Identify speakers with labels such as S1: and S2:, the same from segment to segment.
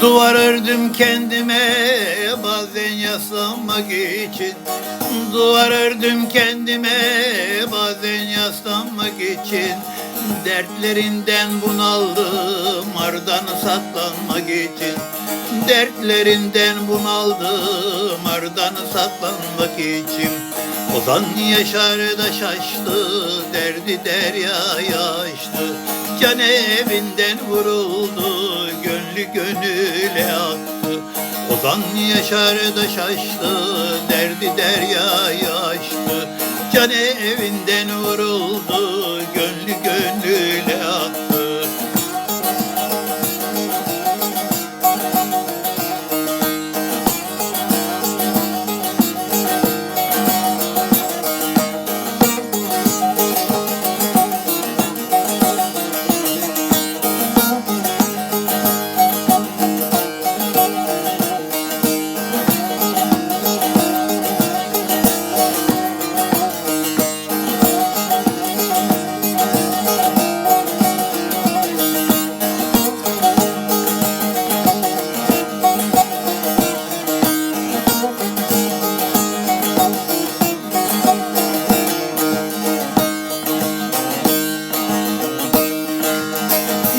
S1: Duvar ördüm kendime bazen yaslanmak için. Duvar ördüm kendime bazen yaslanmak için. Dertlerinden bunaldım ardanı saklanmak için. Dertlerinden bunaldım ardanı saklanmak için. Ozan Yaşar da şaştı derdi deryaya açtı. Can evinden vuruldu gönüle attı Ozan Yaşar da şaştı derdi deryaya açtı. Can evinden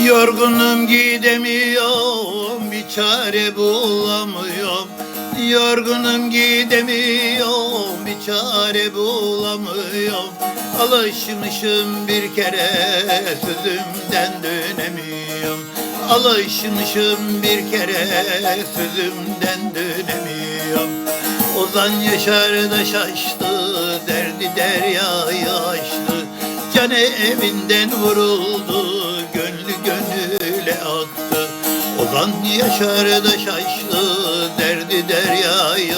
S1: Yorgunum gidemiyorum bir çare bulamıyorum. Yorgunum gidemiyorum bir çare bulamıyorum. Alışmışım bir kere sözümden dönemiyorum. Alışmışım bir kere sözümden dönemiyorum. Ozan Yaşar da şaştı derdi deryayı aştı Can evinden vuruldu Ozan Yaşar da şaştı derdi deryayı